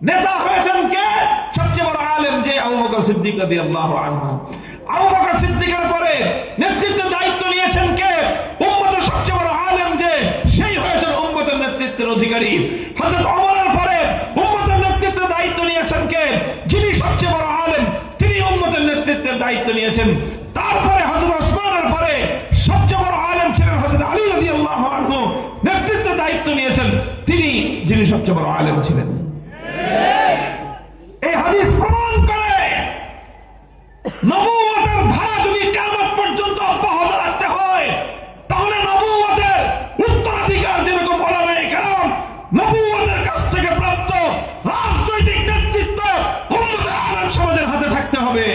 নেতা হয়েছেন কে? সবচেয়ে বড় আলেম যে আবু বকর সিদ্দিক রাদিয়াল্লাহু আনহু। আবু বকর সিদ্দিকের পরে নেতৃত্বের দায়িত্ব নিয়েছেন কে? উম্মতের সবচেয়ে বড় আলেম যে, সেই হয়েছেন উম্মতের নেতৃত্বের অধিকারী। হযরত ওমরের পরে উম্মতের নেতৃত্বের দায়িত্ব নিয়েছেন কে? যিনি সবচেয়ে বড় আলেম, তিনি উম্মতের নেতৃত্বের দায়িত্ব নিয়েছেন। তারপরে হযরত ওসমানের পরে সবচেয়ে বড় আলেম ছিলেন হযরত আলী রাদিয়াল্লাহু আনহু। নেতৃত্বের দায়িত্ব নিয়েছেন তিনি, যিনি সবচেয়ে বড় আলেম ছিলেন। হাদিস প্রমাণ করে নবুয়তের ধারা যদি কিয়ামত পর্যন্ত অব্যাহত রাখতে হয় তাহলে নবুয়তের উত্তরাধিকার যেরকম ওলামায়ে কেরাম নবুয়তের কাছ থেকে প্রাপ্ত রাজনৈতিক নেতৃত্ব উম্মতের আলেম সমাজের হাতে থাকতে হবে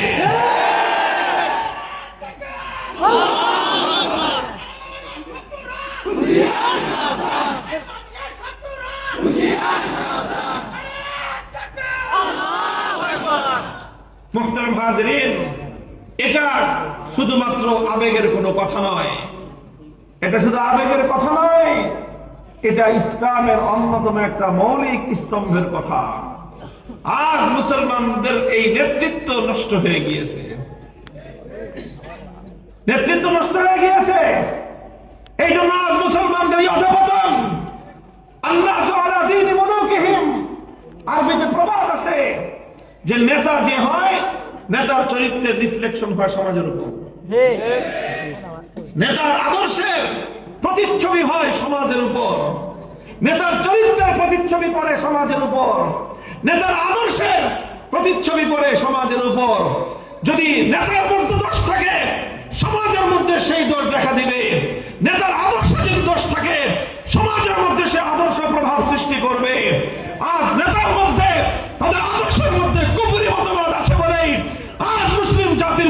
এটা শুধুমাত্র আবেগের কোনো কথা নয়। এটা শুধু আবেগের কথা নয়, এটা ইসলামের অন্যতম একটা মৌলিক স্তম্ভের কথা। আজ মুসলমানদের এই নেতৃত্ব নষ্ট হয়ে গিয়েছে। নেতৃত্ব নষ্ট হয়ে গিয়েছে। এই জন্য আজ মুসলমানদের অধপতন, আল্লাহ আরবিতে প্রবাদ আছে। যে নেতা যে হয় নেতার চরিত্রের রিফ্লেকশন হয় সমাজের উপর। নেতার আদর্শের প্রতিচ্ছবি হয় সমাজের উপর। নেতার চরিত্রের প্রতিচ্ছবি পড়ে সমাজের উপর। নেতার আদর্শের প্রতিচ্ছবি পড়ে সমাজের উপর। যদি নেতার মধ্যে দোষ থাকে সমাজের মধ্যে সেই দোষ দেখা দিবে। নেতার আদর্শে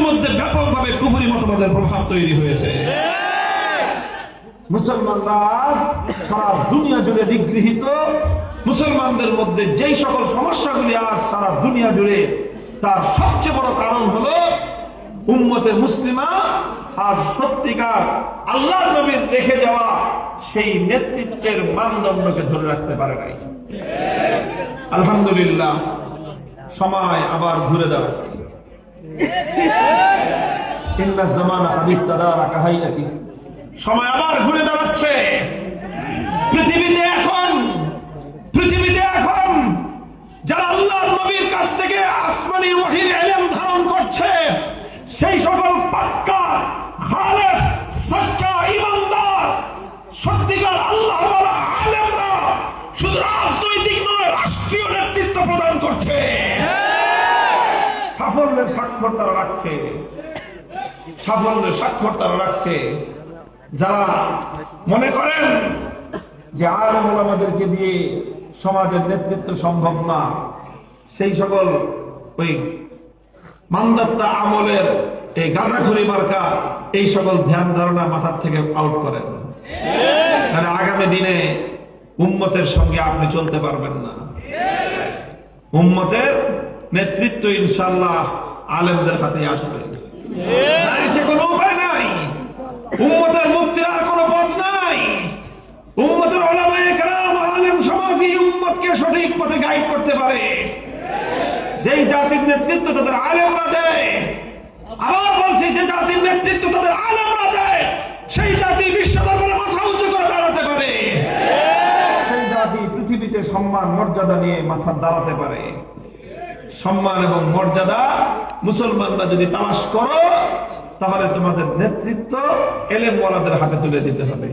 মধ্যে ব্যাপকভাবে কুফুরি মতবাদের প্রভাব তৈরি হয়েছে। মুসলমানরা সারা দুনিয়া জুড়ে নিগৃহীত। মুসলমানদের মধ্যে যেই সকল সমস্যাগুলি আজ সারা দুনিয়া জুড়ে তার সবচেয়ে বড় কারণ হলো উম্মতে মুসলিমা আজ সত্যিকার আল্লাহ নবীর রেখে যাওয়া সেই নেতৃত্বের মানদণ্ডকে ধরে রাখতে পারে নাই। আলহামদুলিল্লাহ সময় আবার ঘুরে দাঁড়াচ্ছে। সময় আবার ঘুরে দাঁড়াচ্ছে। পৃথিবীতে এখন পৃথিবীতে এখন যারা আল্লাহ নবীর কাছ থেকে আসমানি ওহির এলেম ধারণ করছে, সেই সকল পাক্কা, খালেস, সচ্চা, ইমানদার, সত্যিকার আল্লাহ আলেমরা শুধু রাজনৈতিক নয়, রাষ্ট্রীয় নেতৃত্ব প্রদান করছে। সাফল্যের স্বাক্ষর তারা রাখছে। সাফল্যের স্বাক্ষর তারা রাখছে। যারা মনে করেন যে আলম ওলামাদেরকে দিয়ে সমাজের নেতৃত্ব সম্ভব না, সেই সকল ওই মান্দাত্তা আমলের এই গাঁজাখুরি মার্কা, এই সকল ধ্যান ধারণা মাথার থেকে আউট করেন। মানে আগামী দিনে উম্মতের সঙ্গে আপনি চলতে পারবেন না। উম্মতের নেতৃত্ব ইনশাল্লাহ আলেমদের হাতে আসবে। সে কোনো উপায় নাই। আর কোনো পথ নাই। আলেম সঠিক পথে গাইড করতে পারে। যেই জাতির নেতৃত্ব তাদের আলেমরা দেয় বলছি, যে জাতির নেতৃত্ব তাদের আলেমরা দেয়, সেই জাতি বিশ্ব মাথা উঁচু করে দাঁড়াতে পারে। সেই জাতি পৃথিবীতে সম্মান, মর্যাদা নিয়ে মাথা দাঁড়াতে পারে। সম্মান এবং মর্যাদা মুসলমানরা যদি তালাশ করো, তাহলে তোমাদের নেতৃত্ব এলেম হাতে তুলে দিতে হবে।